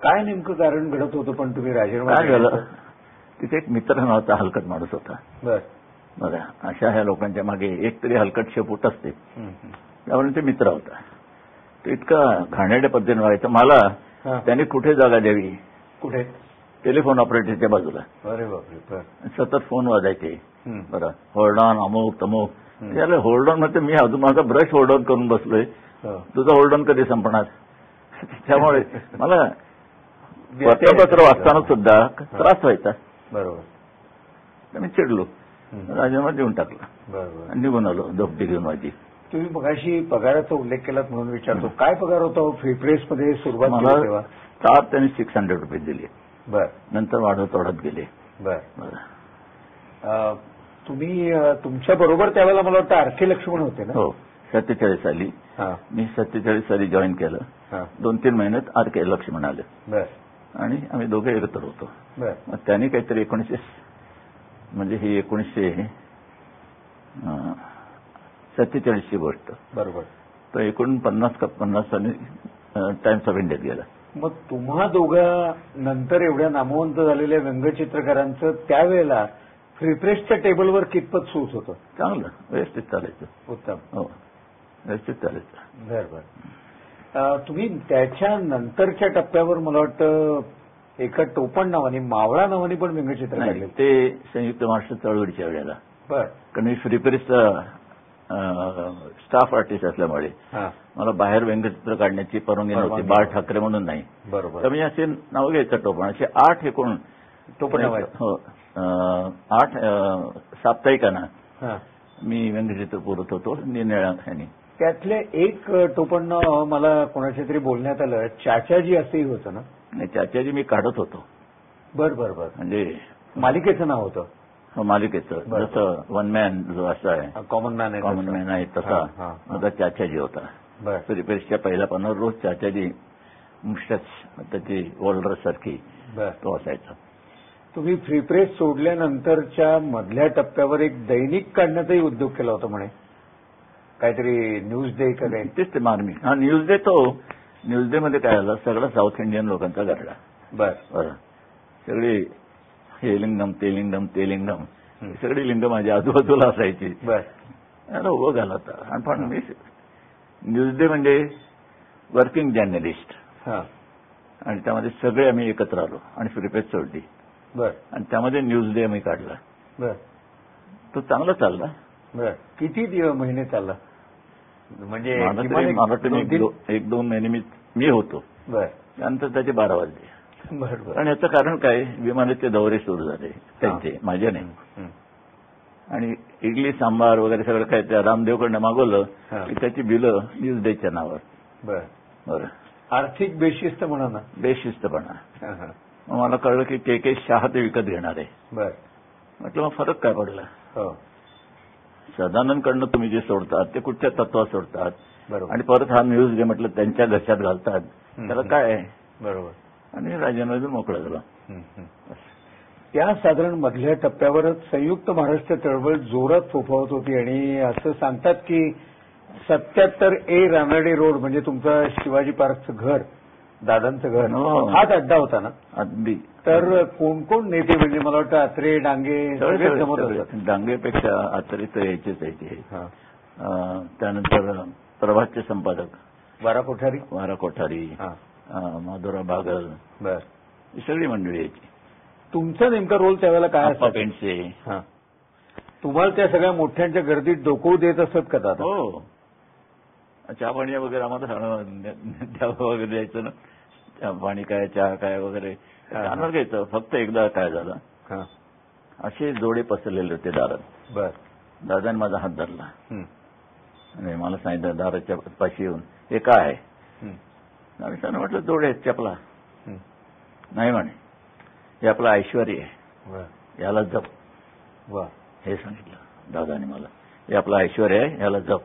काय नेमकं कारण घडत होतं पण तुम्ही राजीनामा काय झालं? तिथे एक मित्र नव्हता हलकट माणूस होता. बर. बघा अशा ह्या लोकांच्या मागे एक तरी हलकट शेपूट असते. त्यामुळे ते मित्र होता. तो इतका घाणेरड्या पद्धतीने व्हायचा मला. त्याने कुठे जागा द्यावी? कुठे? टेलिफोन ऑपरेटरच्या बाजूला. अरे बापरे सतत फोन वाजायचे. बरं होल्ड ऑन अमुक तमुक. त्याला होल्ड ऑन म्हणजे मी अजून माझा ब्रश होल्ड ऑन करून बसलोय. हो. तुझा होल्ड ऑन कधी संपणार? त्यामुळे मला यायचा. वाचताना सुद्धा त्रास व्हायचा. बरोबर. मी चिडलो. राजीनामा देऊन टाकला. बरोबर. निघून आलो धोपटी घेऊन माझी. तुम्ही मगाशी पगाराचा उल्लेख केलात म्हणून विचारतो. काय पगार होता हो? फ्री प्रेस मध्ये सुरुवात मला स्टार त्यांनी सिक्स हंड्रेड रुपये दिले. बर. नंतर वाढत वाढत गेले. बर. तुम्ही तुमच्या बरोबर त्यावेळेला मला वाटतं आरके लक्ष्मण होते ना? हो सत्तेचाळीस साली. हा. मी सत्तेचाळीस साली जॉईन केलं. दोन तीन महिन्यात आर के लक्ष्मण आले. बर. आणि आम्ही दोघे एकत्र होतो. मग त्यांनी काहीतरी एकोणीसशे म्हणजे ही एकोणीसशे सत्तेचाळीसची गोष्ट बरोबर. तर एकोणपन्नास का पन्नास साली टाइम्स ऑफ इंडियात गेला. मग तुम्हा दोघा नंतर एवढ्या नामवंत झालेल्या व्यंगचित्रकारांचं त्यावेळेला फ्री प्रेसच्या टेबलवर कितपत सूट होतं? चांगलं. व्यवस्थित चालायचं. उत्तम. हो. व्यवस्थित चालायचं. बर बर. अं, तुम्ही त्याच्या नंतरच्या टप्प्यावर मला वाटतं एका टोपण नावाने मावळा नावाने पण व्यंगचित्र काढले ते संयुक्त महाराष्ट्र चळवळीच्या वेळेला. बर. कारण मी फ्रीपेरिसचा स्टाफ आर्टिस्ट असल्यामुळे मला बाहेर व्यंगचित्र काढण्याची परवानगी नव्हती. बाळ. ठाकरे म्हणून नाही. बरोबर. तर मी असे नाव घ्यायचं टोपण. असे आठ एकूण टोपण. हो आठ साप्ताहिकांना मी व्यंगचित्र पुरत होतो ह्यानी त्यातले एक टोपण मला कोणाच्या तरी बोलण्यात आलं. चाचाजी असंही होतं ना? आणि त्याच्याची मी काढत होतो. बर बर बर. म्हणजे मालिकेचं नाव होतं. मालिकेचं. बरं. जसं वन मॅन जो असं आहे. कॉमन मॅन आहे कॉमन. मॅन आहे हा, तसा. हा, हा. माझा चाचाजी होता. फ्रीपेरिसच्या पहिल्या पानावर रोज चाचाजी त्याची वॉल्डर सारखी तो असायचा. तुम्ही फ्री प्रेस सोडल्यानंतरच्या मधल्या टप्प्यावर एक दैनिक काढण्याचाही उद्योग केला होता म्हणे. काहीतरी न्यूज डे का काही तेच ते मार्मिक हा न्यूज डे तो न्यूज डे मध्ये काय झालं? सगळं साऊथ इंडियन लोकांचा घडला बर. बरं. सगळी हे लिंगम ते लिंगम ते लिंगम. सगळी लिंग माझ्या आजूबाजूला असायची. बर. उभं घाला होता. आणि पण मी न्यूज डे म्हणजे वर्किंग जर्नलिस्ट हा. आणि त्यामध्ये सगळे आम्ही एकत्र आलो आणि फ्रीपेज सोडली. आणि त्यामध्ये न्यूज डे आम्ही काढला. बर. तो चांगला चालला. बर. किती महिने चालला? म्हणजे मला एक मी दोन महिने मी मी होतो. बर. त्यानंतर त्याचे बारा वाजले. बर बर. आणि याचं कारण काय? विमानाचे दौरे सुरू झाले. त्यांचे माझे नाही. आणि इडली सांबार वगैरे सगळं काय त्या रामदेवकडनं मागवलं. की त्याची बिलं न्यूज डेच्या नावावर. बर. बरं. आर्थिक बेशिस्त म्हणा ना. बेशिस्तपणा हा. मग मला कळलं की के के शहा ते विकत घेणार आहे. बर. म्हटलं मग फरक काय पडला? हो. सदानंदकडनं तुम्ही जे सोडतात ते कुठच्या तत्वात सोडतात? बरोबर. आणि परत हा न्यूज डे म्हटलं त्यांच्या घशात घालतात. त्याला काय आहे? बरोबर. आणि देऊन मोकळं झालं. त्या साधारण मधल्या टप्प्यावरच संयुक्त महाराष्ट्र चळवळ जोरात फोफावत होती आणि असं सांगतात की सत्याहत्तर ए रानडे रोड म्हणजे तुमचं शिवाजी पार्कचं घर दादांचं घर. हो. हाच अड्डा होता ना. अगदी. तर कोण कोण नेते म्हणजे मला वाटतं अत्रे डांगे सगळे सगळे जमत सगळे- असतात. सगळे. डांगेपेक्षा आतरी तर यायचेच हा. अं, त्यानंतर प्रभातचे संपादक. बारा कोठारी? वारा कोठारी. हा. अं, माधुरा बागल बर. ही सगळी मंडळी यायची. तुमचा नेमका रोल त्यावेळेला काय आप्पा पेंडसे. हा. तुम्हाला त्या सगळ्या मोठ्यांच्या गर्दीत डोकवू देत असत का दादा? हो. चहा पाणी वगैरे आम्हाला द्यावं वगैरे द्यायचं ना. चहा पाणी काय चहा काय वगैरे. आणून घ्यायचं. फक्त एकदा काय झालं? असे जोडे पसरलेले होते दारात. बर. दादाने माझा हात धरला. आणि मला सांगितलं दाराच्या पाशी येऊन हे काय आहे? हं, आणि त्यानं म्हटलं जोडे आहेत चपला. नाही म्हणे. हे आपलं ऐश्वर आहे. याला जप. वा. हे सांगितलं दादाने मला. हे आपलं ऐश्वर आहे याला जप.